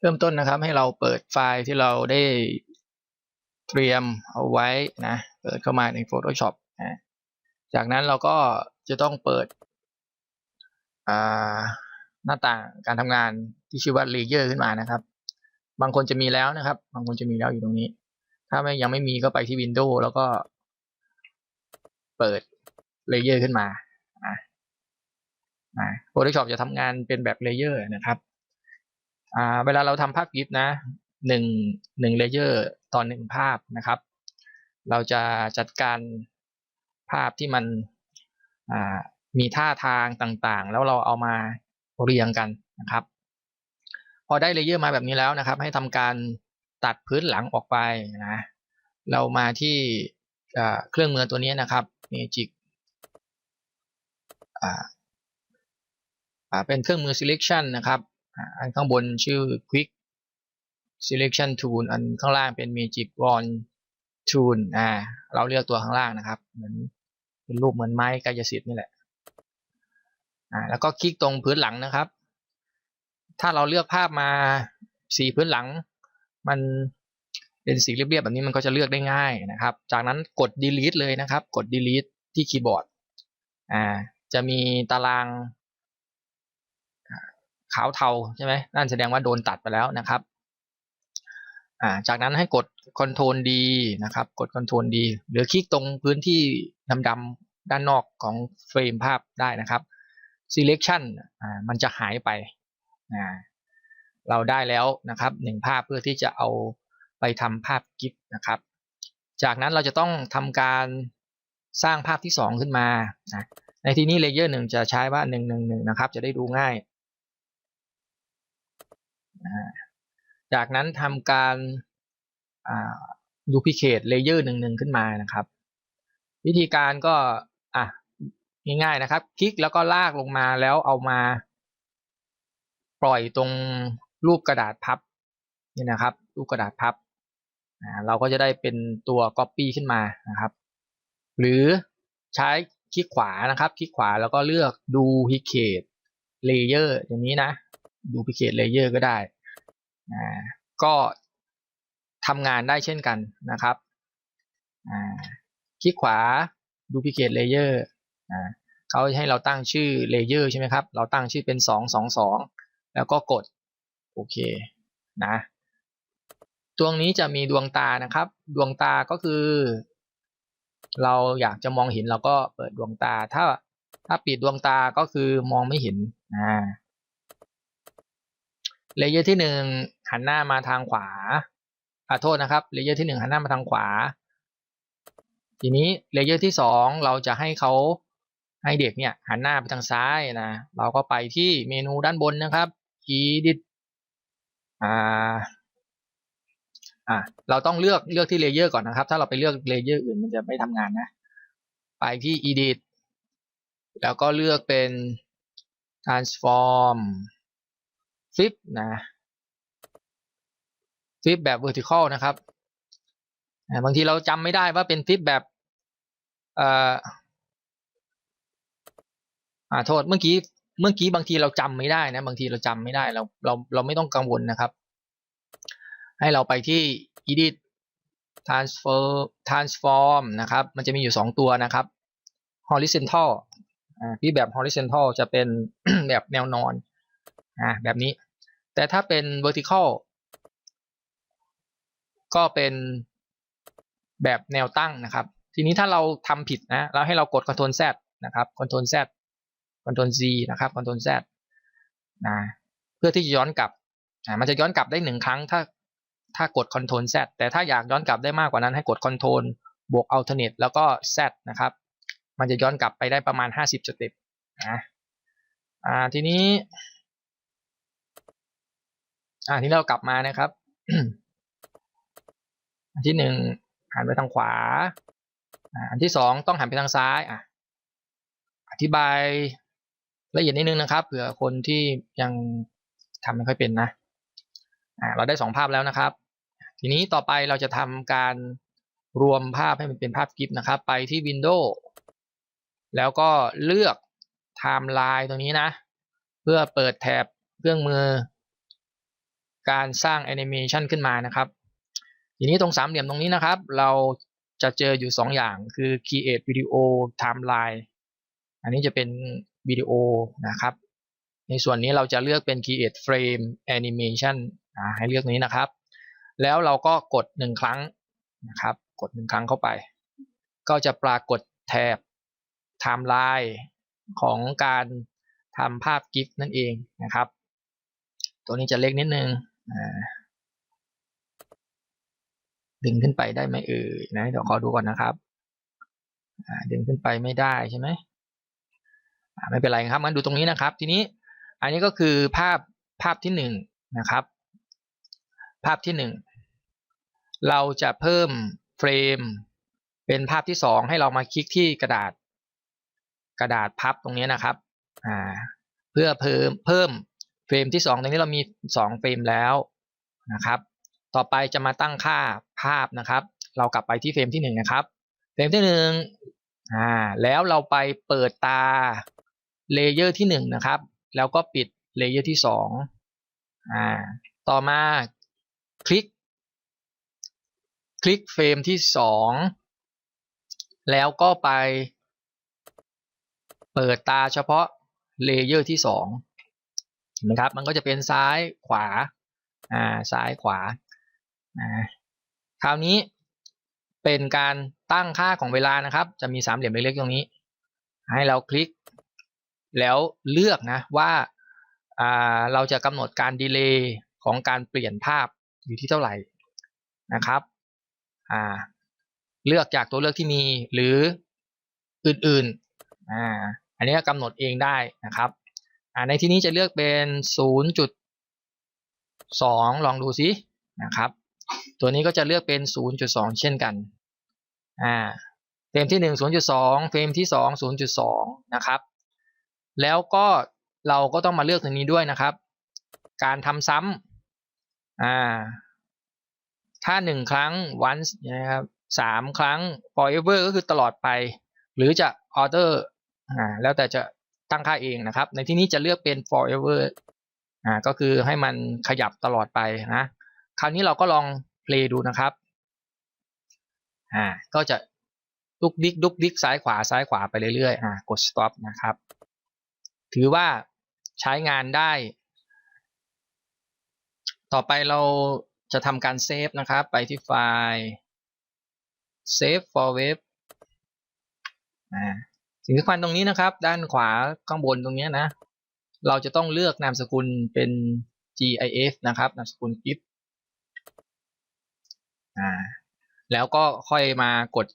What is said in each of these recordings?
เริ่มต้นนะครับให้เราเปิดไฟล์ที่เราได้เตรียมเอาไว้นะ เปิดเข้ามาใน Photoshop นะจากนั้นเราก็จะต้องเปิดหน้าต่างการทำงานที่ชื่อว่า Layer ขึ้นมานะครับ บางคนจะมีแล้วนะครับ บางคนจะมีแล้วอยู่ตรงนี้ ถ้าไม่ยังไม่มีก็ไปที่ Windows แล้วก็ เปิด Layer ขึ้นมาอ่า Photoshop จะทำงานเป็นแบบ Layer นะครับ อ่าเวลาเราทำภาพกิฟนะหนึ่งหนึ่งเลเยอร์ตอนหนึ่งภาพนะครับ เราจะจัดการภาพที่มันมีท่าทางต่างๆ แล้วเราเอามาเรียงกันนะครับ พอได้เลเยอร์มาแบบนี้แล้วนะครับ ให้ทำการตัดพื้นหลังออกไปนะ เรามาที่เครื่องมือตัวนี้นะครับ Magic อ่าเป็นเครื่องมือ selection นะครับ อันข้างบนชื่อ quick selection tool อันข้างล่างเป็น magic wand tool อ่าเราเลือกตัวข้างล่างนะครับ เหมือนเป็นรูปเหมือนไม้กายสิทธิ์นี่แหละอ่าแล้วก็คลิกตรงพื้นหลังนะครับ ถ้าเราเลือกภาพมาสีพื้นหลัง มันเป็นสีเรียบๆแบบนี้มันก็จะเลือกได้ง่ายนะครับ จากนั้นกด delete เลยนะครับ กด delete ที่คีย์บอร์ดอ่าจะมีตาราง ขาวเทาใช่ไหมนั่นแสดงว่าโดนตัดไปแล้วนะครับจากนั้นให้กด Ctrl D นะครับ กด Ctrl D หรือคลิกตรงพื้นที่ดำๆด้านนอกของเฟรมภาพได้นะครับ Selection อ่ามันจะหายไป เราได้แล้วนะครับหนึ่งภาพเพื่อที่จะเอาไปทำภาพกิฟนะครับ จากนั้นเราจะต้องทำการสร้างภาพที่ 2 ขึ้นมา ในที่นี้เลเยอร์หนึ่งจะใช้ว่า1 1 1นะครับ จะได้ดูง่าย จากนั้นทำการดูพิเคทเลเยอร์หนึ่งหนึ่งขึ้นมานะครับ วิธีการก็อะง่ายๆนะครับ คลิกแล้วก็ลากลงมาแล้วเอามา ปล่อยตรงรูปกระดาษพับนี่นะครับ รูปกระดาษพับเราก็จะได้เป็นตัว Copy ขึ้นมานะครับ หรือใช้คลิกขวานะครับ คลิกขวาแล้วก็เลือกดูพิเคทเลเยอร์อย่างนี้นะ ดูพิเคทเลเยอร์ก็ได้อ่าก็ทำงานได้เช่นกันนะครับอ่าคลิกขวาดูพิเคทเลเยอร์อ่าเขาให้เราตั้งชื่อเลเยอร์ใช่ไหมครับ เราตั้งชื่อเป็นสองสองสองแล้วก็กด โอเคนะตรงนี้จะมีดวงตานะครับ ดวงตาก็คือ เราอยากจะมองเห็นเราก็เปิดดวงตา ถ้าถ้าปิดดวงตาก็คือมองไม่เห็นอ่า เลเยอร์ที่หนึ่งหันหน้ามาทางขวาขอโทษนะครับเลเยอร์ที่หนึ่งหันหน้ามาทางขวา ทีนี้เลเยอร์ที่สองเราจะให้เขาให้เด็กเนี่ยหันหน้าไปทางซ้ายนะเราก็ไปที่เมนูด้านบนนะครับ edit อ่าอ่าเราต้องเลือกเลือกที่เลเยอร์ก่อนนะครับ ถ้าเราไปเลือกเลเยอร์อื่นมันจะไม่ทำงานนะ ไปที่ edit แล้วก็เลือกเป็น transform ฟิปนะฟิปแบบ vertical นะครับบางทีเราจำไม่ได้ว่าเป็นฟิปแบบเอ่ออ่าโทษเมื่อกี้เมื่อกี้บางทีเราจำไม่ได้นะ บางทีเราจำไม่ได้เราเราเราไม่ต้องกังวลนะครับ ให้เราไปที่ edit transfer transform นะครับ มันจะมีอยู่ 2 ตัวนะครับ horizontal อ่าที่แบบ horizontal จะเป็นแบบแนวนอนอ่าแบบนี้ แต่ถ้าเป็น vertical ก็เป็นแบบแนวตั้งนะครับ ทีนี้ถ้าเราทำผิดนะเราให้เรากด Ctrl Z นะครับ Ctrl Z Ctrl Z นะครับ Ctrl Z นะเพื่อที่จะย้อนกลับอ่ามันจะย้อนกลับได้หนึ่งครั้งถ้าถ้ากด Ctrl Z แต่ถ้าอยากย้อนกลับได้มากกว่านั้นให้กด Ctrl บวก Alternate แล้วก็ Z นะครับ มันจะย้อนกลับไปได้ประมาณ 50สเต็ปนะอ่าทีนี้ อ่าทีนี้เรากลับมานะครับอันที่หนึ่งหันไปทางขวาอันที่สองต้องหันไปทางซ้ายอะอธิบายละเอียดนิดนึงนะครับ เผื่อคนที่ยังทำไม่ค่อยเป็นนะอ่าเราได้สองภาพแล้วนะครับ ทีนี้ต่อไปเราจะทำการรวมภาพให้มันเป็นภาพกิฟต์นะครับ ไปที่ Windows แล้วก็เลือก Timeline ตรงนี้นะ เพื่อเปิดแถบเครื่องมือ การสร้างแอนิเมชันขึ้นมานะครับ ทีนี้ตรงสามเหลี่ยมตรงนี้นะครับ เราจะเจออยู่สองอย่างคือ create video timeline อันนี้จะเป็นวิดีโอนะครับ ในส่วนนี้เราจะเลือกเป็น create frame animation อ่าให้เลือกนี้นะครับ แล้วเราก็กดหนึ่งครั้งนะครับ กดหนึ่งครั้งเข้าไป ก็จะปรากฏแถบ timeline ของการทำภาพกิฟนั่นเองนะครับ ตัวนี้จะเล็กนิดนึง ดึงขึ้นไปได้ไหมเอ่ยนะ เดี๋ยวขอดูก่อนนะครับดึงขึ้นไปไม่ได้ใช่ไหมไม่เป็นไรครับงั้นดูตรงนี้นะครับ ทีนี้อันนี้ก็คือภาพภาพที่หนึ่งนะครับ ภาพที่หนึ่งเราจะเพิ่มเฟรม เป็นภาพที่สองให้เรามาคลิกที่กระดาษ กระดาษพับตรงนี้นะครับเพื่อเพิ่มเพิ่ม เฟรมที่สองตรงนี้เรามีสองเฟรมแล้วนะครับ ต่อไปจะมาตั้งค่าภาพนะครับ เรากลับไปที่เฟรมที่หนึ่งนะครับ เฟรมที่หนึ่งอ่าแล้วเราไปเปิดตาเลเยอร์ที่หนึ่งนะครับ แล้วก็ปิดเลเยอร์ที่สองอ่าต่อมาคลิก คลิกเฟรมที่สองแล้วก็ไปเปิดตาเฉพาะเลเยอร์ที่สอง เห็นไหมครับ มันก็จะเป็นซ้ายขวาอ่าซ้ายขวาอ่าคราวนี้เป็นการตั้งค่าของเวลานะครับ จะมีสามเหลี่ยมเล็กๆตรงนี้ ให้เราคลิก แล้วเลือกนะว่าอ่าเราจะกำหนดการดีเลย์ของการเปลี่ยนภาพอยู่ที่เท่าไหร่นะครับอ่าเลือกจากตัวเลือกที่มีหรืออื่นๆอ่าอันนี้กำหนดเองได้นะครับ ในที่นี้จะเลือกเป็น 0.2 ลองดูซินะครับ ตัวนี้ก็จะเลือกเป็น 0.2 เช่นกันอ่าเฟรมที่ 1 0.2 เฟรมที่ 2 0.2 นะครับ แล้วก็เราก็ต้องมาเลือกตรงนี้ด้วยนะครับ การทำซ้ำอ่าถ้าหนึ่งครั้ง once นะครับสามครั้ง forever ก็คือตลอดไป หรือจะ order อ่าแล้วแต่จะ ตั้งค่าเองนะครับ ในที่นี้จะเลือกเป็น forever อ่าก็คือให้มันขยับตลอดไปนะคราวนี้เราก็ลอง play ดูนะครับอ่าก็จะดุกดิกดุกดิกซ้ายขวาซ้ายขวาไปเรื่อยๆอ่ากด stop นะครับ ถือว่าใช้งานได้ ต่อไปเราจะทำการเซฟนะครับ ไปที่ไฟล์ save for web อ่า สิ่งสำคัญตรงนี้นะครับ ด้านขวาข้างบนตรงนี้นะ เราจะต้องเลือกนามสกุลเป็น GIF นะครับนามสกุล GIF อ่าแล้วก็ค่อยมากด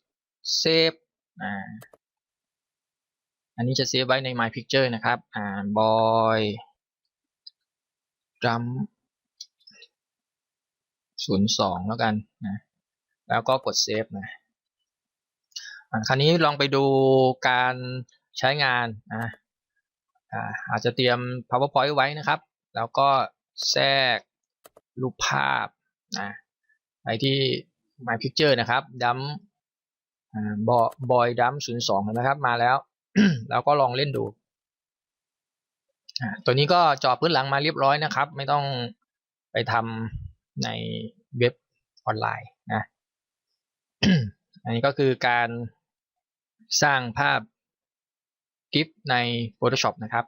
save อ่าอันนี้จะเซฟไว้ใน My Picture นะครับอ่า boy drum ศูนย์สองแล้วกันนะแล้วก็กดเซฟนะ คราวนี้ลองไปดูการใช้งานนะอาจจะเตรียม powerpoint ไว้นะครับ แล้วก็แทรกรูปภาพนะไปที่ my picture นะครับดัมบอยดัมศูนย์สองนะครับ มาแล้ว แล้วก็ลองเล่นดูตัวนี้ก็จอพื้นหลังมาเรียบร้อยนะครับ ไม่ต้องไปทำในเว็บออนไลน์นะ อันนี้ก็คือการ สร้างภาพกิฟใน Photoshop นะครับ